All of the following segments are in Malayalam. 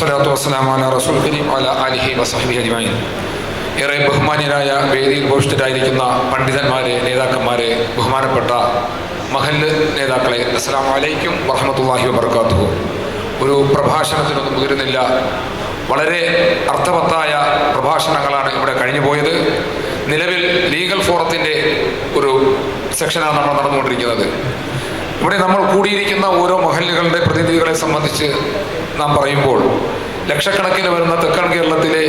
വസ്സലാത്തു വസ്സലാമല റസൂൽ കരീം അല അലിഹി വസഹബി അജിമൈൻ ഏറെ ബഹുമാന്യരായ വേദിയിൽ ഭൂഷിതരായിരിക്കുന്ന പണ്ഡിതന്മാരെ നേതാക്കന്മാരെ ബഹുമാനപ്പെട്ട മഹല്ല് നേതാക്കളെ അസ്സാം വലൈക്കും വറഹമത്തല്ലാഹി വബർക്കാത്തു ഒരു പ്രഭാഷണത്തിനൊന്നും മുതിരുന്നില്ല. വളരെ അർത്ഥവത്തായ പ്രഭാഷണങ്ങളാണ് ഇവിടെ കഴിഞ്ഞു പോയത് നിലവിൽ ലീഗൽ ഫോറത്തിന്റെ ഒരു സെക്ഷനാണ് നമ്മൾ നടന്നുകൊണ്ടിരിക്കുന്നത്. ഇവിടെ നമ്മൾ കൂടിയിരിക്കുന്ന ഓരോ മഹല്ലുകളുടെ പ്രതിനിധികളെ സംബന്ധിച്ച് നാം പറയുമ്പോൾ ലക്ഷക്കണക്കിന് വരുന്ന തെക്കൻ കേരളത്തിലെ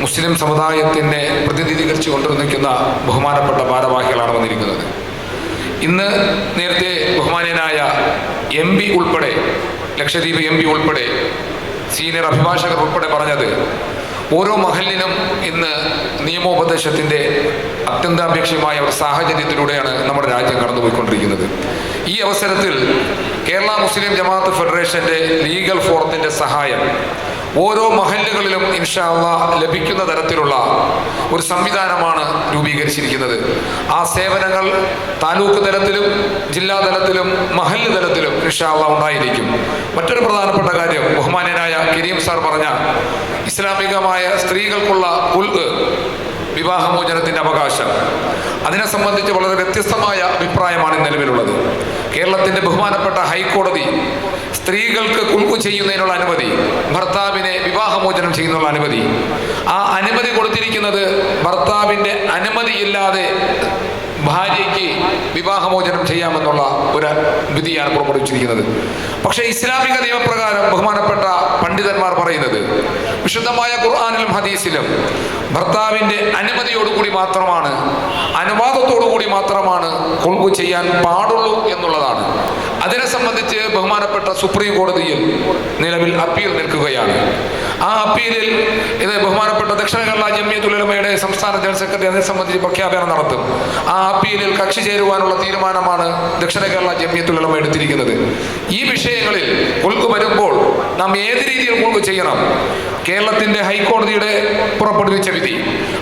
മുസ്ലിം സമുദായത്തിനെ പ്രതിനിധീകരിച്ചു കൊണ്ടുവന്നിരിക്കുന്ന ബഹുമാനപ്പെട്ട ഭാരവാഹികളാണ് വന്നിരിക്കുന്നത്. ഇന്ന് നേരത്തെ ബഹുമാന്യനായ എം പി ഉൾപ്പെടെ ലക്ഷദ്വീപ് എം പി ഉൾപ്പെടെ സീനിയർ അഭിഭാഷകർ ഉൾപ്പെടെ പറഞ്ഞത് ഓരോ മഹലിനും ഇന്ന് നിയമോപദേശത്തിന്റെ അത്യന്താപേക്ഷമായ ഒരു സാഹചര്യത്തിലൂടെയാണ് നമ്മുടെ രാജ്യം കടന്നുപോയിക്കൊണ്ടിരിക്കുന്നത്. ഈ അവസരത്തിൽ കേരള മുസ്ലിം ജമാഅത്ത് ഫെഡറേഷന്റെ ലീഗൽ ഫോറത്തിന്റെ സഹായം ഓരോ മഹല്ലുകളിലും ഇൻഷാല്ല ലഭിക്കുന്ന തരത്തിലുള്ള ഒരു സംവിധാനമാണ് രൂപീകരിച്ചിരിക്കുന്നത്. ആ സേവനങ്ങൾ താലൂക്ക് തലത്തിലും ജില്ലാ തലത്തിലും മഹല്ല് തലത്തിലും ഇൻഷാല്ല ഉണ്ടായിരിക്കും. മറ്റൊരു പ്രധാനപ്പെട്ട കാര്യം ബഹുമാന്യനായ കരീം സാർ പറഞ്ഞ ഇസ്ലാമികമായ സ്ത്രീകൾക്കുള്ള ഉൽ വിവാഹമോചനത്തിന്റെ അവകാശം. അതിനെ സംബന്ധിച്ച് വളരെ വ്യത്യസ്തമായ അഭിപ്രായമാണ് നിലവിലുള്ളത്. കേരളത്തിന്റെ ബഹുമാനപ്പെട്ട ഹൈക്കോടതി സ്ത്രീകൾക്ക് കുൽക്കു ചെയ്യുന്നതിനുള്ള അനുമതി ഭർത്താവിനെ വിവാഹമോചനം ചെയ്യുന്നതിനുള്ള അനുമതി. ആ അനുമതി കൊടുത്തിരിക്കുന്നത് ഭർത്താവിന്റെ അനുമതിയില്ലാതെ ഭാര്യയ്ക്ക് വിവാഹമോചനം ചെയ്യാമെന്നുള്ള ഒരു വിധിയാണ് പുറപ്പെടുവിച്ചിരിക്കുന്നത്. പക്ഷേ ഇസ്ലാമിക നിയമപ്രകാരം ബഹുമാനപ്പെട്ട പണ്ഡിതന്മാർ പറയുന്നത് വിശുദ്ധമായ ഖുർആാനിലും ഹദീസിലും ഭർത്താവിന്റെ അനുമതിയോടുകൂടി മാത്രമാണ് അനുവാദത്തോടുകൂടി മാത്രമാണ് കൊൽക്കു ചെയ്യാൻ പാടുള്ളൂ എന്നുള്ളതാണ്. അതിനെ സംബന്ധിച്ച് ബഹുമാനപ്പെട്ട സുപ്രീം കോടതിയിൽ നിലവിൽ അപ്പീൽ നിൽക്കുകയാണ്. ആ അപ്പീലിൽ ഇത് ബഹുമാനപ്പെട്ട ദക്ഷിണ കേരള ജമ്മിയത്തുലമയുടെ സംസ്ഥാന ജനറൽ സെക്രട്ടറി അതിനെ സംബന്ധിച്ച് പ്രഖ്യാപനം നടത്തും. ആ അപ്പീലിൽ കക്ഷി ചേരുവാനുള്ള തീരുമാനമാണ് ദക്ഷിണ കേരള ജമ്മിയത്തുലമ എടുത്തിരിക്കുന്നത്. ഈ വിഷയങ്ങളിൽ കൊൽക്കു വരുമ്പോൾ നാം ഏത് രീതിയിൽ കൊൽക്കു ചെയ്യണം? കേരളത്തിന്റെ ഹൈക്കോടതിയുടെ പുറപ്പെടുവിച്ച വിധി.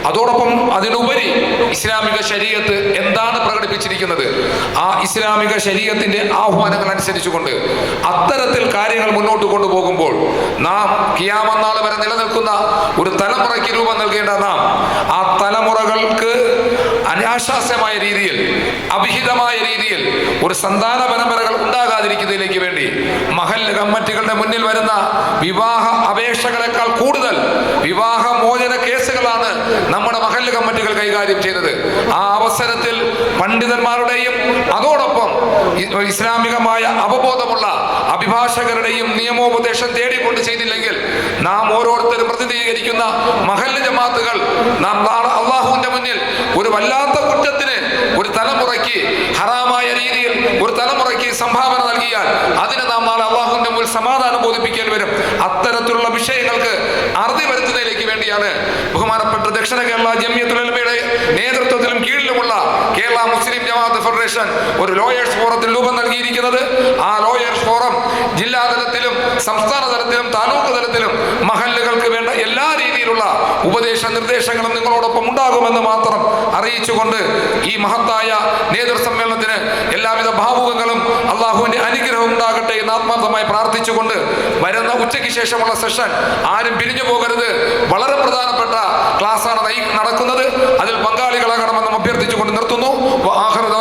അതോടൊപ്പം അതിനുപരി ഇസ്ലാമിക ശരീരത്ത് എന്താണ് പ്രകടിപ്പിച്ചിരിക്കുന്നത്? ആ ഇസ്ലാമിക ശരീരത്തിന്റെ ആഹ്വാനങ്ങൾ അനുസരിച്ചുകൊണ്ട് അത്തരത്തിൽ കാര്യങ്ങൾ മുന്നോട്ട് കൊണ്ടുപോകുമ്പോൾ നാം കിയാമന്നാൾ വരെ നിലനിൽക്കുന്ന ഒരു തലമുറയ്ക്ക് രൂപം നൽകേണ്ട നാം അനാശാസ്യമായ രീതിയിൽ അഭിഹിതമായ രീതിയിൽ ഒരു സന്താന പരമ്പരകൾ ഉണ്ടാകാതിരിക്കുന്നതിലേക്ക് വേണ്ടി മഹൽ കമ്മറ്റികളുടെ മുന്നിൽ വരുന്ന വിവാഹ അപേക്ഷകളെക്കാൾ കൂടുതൽ വിവാഹ മോചന കേസുകളാണ് നമ്മുടെ മഹൽ കമ്മിറ്റികൾ കൈകാര്യം ചെയ്തത്. ആ അവസരത്തിൽ പണ്ഡിതന്മാരുടെയും അതോടൊപ്പം ഇസ്ലാമികമായ അവബോധമുള്ള അഭിഭാഷകരുടെയും നിയമോപദേശം തേടിക്കൊണ്ട് ചെയ്തില്ലെങ്കിൽ നാം ഓരോരുത്തരും പ്രതിനിധീകരിക്കുന്ന മഹൽ ജമാത്തുകൾ നാം അള്ളാഹുവിന്റെ മുന്നിൽ ഒരു വല്ലാത്ത കുറ്റത്തിന് ഒരു തലമുറയ്ക്ക് ഹറാമായ രീതിയിൽ ഒരു തലമുറയ്ക്ക് നൽകിയാൽ അതിന് നാം നാളെ അള്ളാഹുവിന്റെ മുമ്പിൽ സമാധാനം ബോധിപ്പിക്കേണ്ടി വരും. അത്തരത്തിലുള്ള വിഷയങ്ങൾക്ക് അറുതി വരുത്തുന്നതിലേക്ക് വേണ്ടിയാണ് ബഹുമാനപ്പെട്ട ദക്ഷിണ കേരള ജമ്യത്തുലമയുടെ നേതൃത്വത്തിലും കീഴിലുമുള്ള കേരള മുസ്ലിം ജമാഅത്ത് ഫെഡറേഷൻ ഒരു ലോയേഴ്സ് ഫോറത്തിന് രൂപം നൽകിയിരിക്കുന്നത്. ആ ലോയേഴ്സ് ഫോറം ജില്ലാ തലത്തിലും സംസ്ഥാന തലത്തിലും താലൂക്ക് തലത്തിലും മഹല്ലുകൾക്ക് വേണ്ട എല്ലാ രീതിയിലുള്ള ഉപദേശ നിർദ്ദേശങ്ങളും നിങ്ങളോടൊപ്പം ഉണ്ടാകുമെന്ന് മാത്രം അറിയിച്ചുകൊണ്ട് ഈ മഹത്തായ നേതൃസമ്മേളനത്തിന് എല്ലാവിധ ഭാവുകങ്ങളും അള്ളാഹുവിന്റെ അനുഗ്രഹം ഉണ്ടാകട്ടെ എന്ന് ആത്മാർത്ഥമായി പ്രാർത്ഥിച്ചുകൊണ്ട് വരുന്ന ഉച്ചയ്ക്ക് ശേഷമുള്ള സെഷൻ ആരും പിരിഞ്ഞു പോകരുത്. വളരെ പ്രധാനപ്പെട്ട ക്ലാസ്സാണ് ആണ് നടക്കുന്നത്. അതിൽ പങ്കാളികളാകണമെന്നും അഭ്യർത്ഥിച്ചുകൊണ്ട് നിർത്തുന്നു. വ ആഖിറു